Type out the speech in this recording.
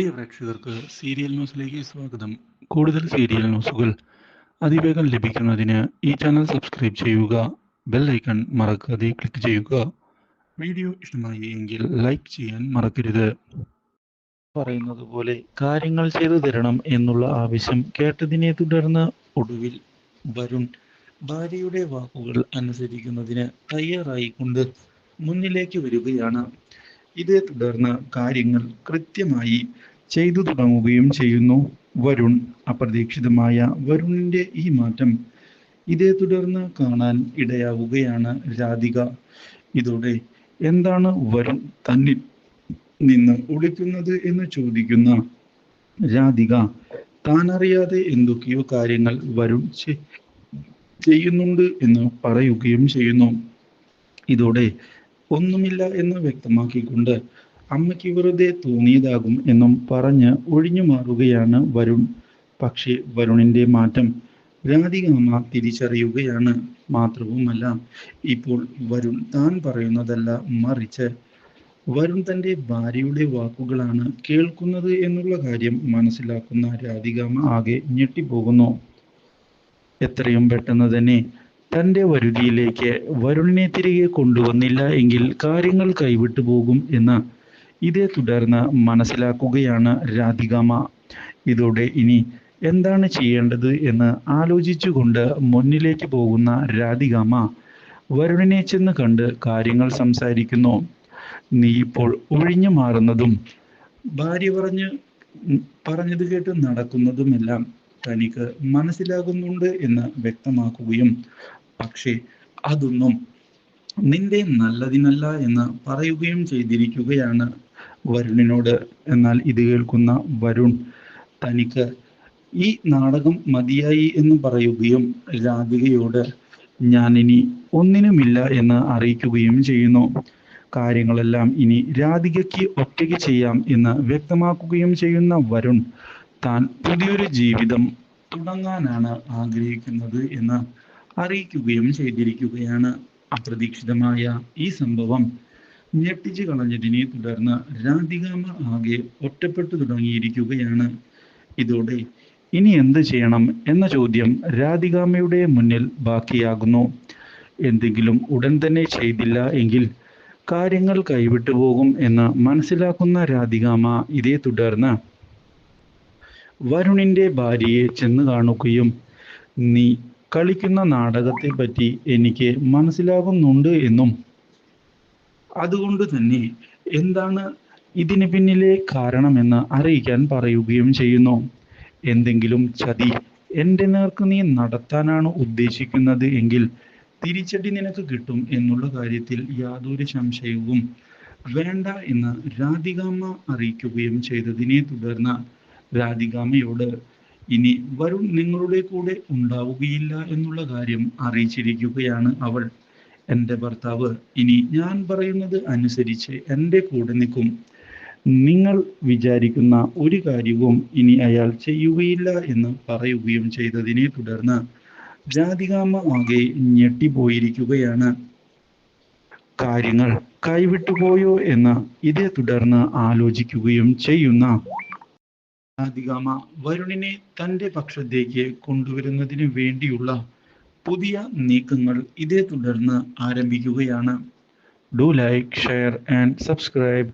പ്രിയ പ്രേക്ഷകർക്ക് സീരിയൽ ന്യൂസിലേക്ക് സ്വാഗതം. കൂടുതൽ സീരിയൽ ന്യൂസുകൾ അതിവേഗം ലഭിക്കുന്നതിന് ഈ ചാനൽ സബ്സ്ക്രൈബ് ചെയ്യുക ബെൽ ഐക്കൺ മറക്കാതെ ക്ലിക്ക് ചെയ്യുക. വീഡിയോ ഇഷ്ടമായി എങ്കിൽ ലൈക്ക് ചെയ്യാൻ മറക്കരുത്. പറയുന്നത് പോലെ കാര്യങ്ങൾ ചെയ്തു തരണം എന്നുള്ള ആവശ്യം കേട്ടതിനെ തുടർന്ന് ഒടുവിൽ വരുൺ ഭാര്യയുടെ വാക്കുകൾ അനുസരിക്കുന്നതിന് തയ്യാറായിക്കൊണ്ട് മുന്നിലേക്ക് വരികയാണ്. ഇതേ തുടർന്ന് കാര്യങ്ങൾ കൃത്യമായി ചെയ്തു തുടങ്ങുകയും ചെയ്യുന്നു. വരുൺ അപ്രതീക്ഷിതമായ വരുണിന്റെ ഈ മാറ്റം ഇതേ തുടർന്ന് കാണാൻ ഇടയാവുകയാണ് രാധിക. ഇതോടെ എന്താണ് വരുൺ തന്നിൽ നിന്ന് ഒളിക്കുന്നത് എന്ന് ചോദിക്കുന്ന രാധിക. താനറിയാതെ എന്തൊക്കെയോ കാര്യങ്ങൾ വരുൺ ചെയ്യുന്നുണ്ട് എന്ന് പറയുകയും ചെയ്യുന്നു. ഇതോടെ ഒന്നുമില്ല എന്ന് വ്യക്തമാക്കിക്കൊണ്ട് അമ്മയ്ക്ക് വെറുതെ തോന്നിയതാകും എന്നും പറഞ്ഞ് ഒഴിഞ്ഞു മാറുകയാണ് വരുൺ. പക്ഷേ വരുണിന്റെ മാറ്റം രാധികാമ്മ തിരിച്ചറിയുകയാണ് മാത്രവുമല്ല ഇപ്പോൾ വരുൺ താൻ പറയുന്നതല്ല മറിച്ച്. വരുൺ തന്റെ ഭാര്യയുടെ വാക്കുകളാണ് കേൾക്കുന്നത് എന്നുള്ള കാര്യം മനസ്സിലാക്കുന്ന രാധികാമ്മ ആകെ ഞെട്ടിപ്പോകുന്നു. എത്രയും പെട്ടെന്ന് തന്നെ തന്റെ വരുതിയിലേക്ക് വരുണിനെ തിരികെ കൊണ്ടുവന്നില്ല എങ്കിൽ കാര്യങ്ങൾ കൈവിട്ടു പോകും എന്ന് ഇതേ തുടർന്ന് മനസ്സിലാക്കുകയാണ് രാധികാമ ഇതോടെ ഇനി എന്താണ് ചെയ്യേണ്ടത് എന്ന് ആലോചിച്ചുകൊണ്ട് മുന്നിലേക്ക് പോകുന്ന രാധികാമ വരുണിനെ ചെന്ന് കണ്ട് കാര്യങ്ങൾ സംസാരിക്കുന്നു. നീ ഇപ്പോൾ ഒഴിഞ്ഞു മാറുന്നതും ഭാര്യ പറഞ്ഞ് പറഞ്ഞത് കേട്ട് നടക്കുന്നതുമെല്ലാം തനിക്ക് മനസ്സിലാകുന്നുണ്ട് എന്ന് വ്യക്തമാക്കുകയും പക്ഷേ അതൊന്നും നിന്റെ നല്ലതിനല്ല എന്ന് പറയുകയും ചെയ്തിരിക്കുകയാണ് വരുണിനോട്. എന്നാൽ ഇത് കേൾക്കുന്ന വരുൺ തനിക്ക് ഈ നാടകം മതിയായി എന്ന് പറയുകയും രാധികയോട് ഞാൻ ഇനി ഒന്നിനുമില്ല എന്ന് അറിയിക്കുകയും ചെയ്യുന്നു. കാര്യങ്ങളെല്ലാം ഇനി രാധികയ്ക്ക് ഒറ്റയ്ക്ക് ചെയ്യാം എന്ന് വ്യക്തമാക്കുകയും ചെയ്യുന്ന വരുൺ താൻ പുതിയൊരു ജീവിതം തുടങ്ങാനാണ് ആഗ്രഹിക്കുന്നത് എന്ന് അറിയിക്കുകയും ചെയ്തിരിക്കുകയാണ്. അപ്രതീക്ഷിതമായ ഈ സംഭവം ഞെട്ടിച്ചു കളഞ്ഞതിനെ തുടർന്ന് രാധികാമ്മ ആകെ ഒറ്റപ്പെട്ടു തുടങ്ങിയിരിക്കുകയാണ്. ഇതോടെ ഇനി എന്ത് ചെയ്യണം എന്ന ചോദ്യം രാധികാമ്മയുടെ മുന്നിൽ ബാക്കിയാകുന്നു. എന്തെങ്കിലും ഉടൻ തന്നെ ചെയ്തില്ല എങ്കിൽ കാര്യങ്ങൾ കൈവിട്ടു പോകും എന്ന് മനസ്സിലാക്കുന്ന രാധികാമ്മ ഇതേ തുടർന്ന് വരുണിന്റെ ഭാര്യയെ ചെന്ന് കാണുകയും നീ കളിക്കുന്ന നാടകത്തെ പറ്റി എനിക്ക് മനസ്സിലാകുന്നുണ്ട് എന്നും അതുകൊണ്ട് തന്നെ എന്താണ് ഇതിന് പിന്നിലെ കാരണമെന്ന് അറിയിക്കാൻ പറയുകയും ചെയ്യുന്നു. എന്തെങ്കിലും ചതി എന്റെ നേർക്ക് നീ നടത്താനാണ് ഉദ്ദേശിക്കുന്നത് എങ്കിൽ തിരിച്ചടി നിനക്ക് കിട്ടും എന്നുള്ള കാര്യത്തിൽ യാതൊരു സംശയവും വേണ്ട എന്ന് രാധികാമ്മ അറിയിക്കുകയും ചെയ്തതിനെ തുടർന്ന് രാധികാമ്മയോട് ഇനി വരുൺ നിങ്ങളുടെ കൂടെ ഉണ്ടാവുകയില്ല എന്നുള്ള കാര്യം അറിയിച്ചിരിക്കുകയാണ് അവൾ. എന്റെ ഭർത്താവ് ഇനി ഞാൻ പറയുന്നത് അനുസരിച്ച് എന്റെ കൂടെ നിൽക്കും. നിങ്ങൾ വിചാരിക്കുന്ന ഒരു കാര്യവും ഇനി അയാൾ ചെയ്യുകയില്ല എന്ന് പറയുകയും ചെയ്തതിനെ തുടർന്ന് ജാതികാമ ആകെ ഞെട്ടിപ്പോയിരിക്കുകയാണ്. കാര്യങ്ങൾ കൈവിട്ടുപോയോ എന്ന് ഇതേ തുടർന്ന് ആലോചിക്കുകയും ചെയ്യുന്ന ജാതികാമ വരുണിനെ തന്റെ പക്ഷത്തേക്ക് കൊണ്ടുവരുന്നതിന് വേണ്ടിയുള്ള പുതിയ നീക്കങ്ങൾ ഇതേ തുടർന്ന് ആരംഭിക്കുകയാണ്. Do like share and subscribe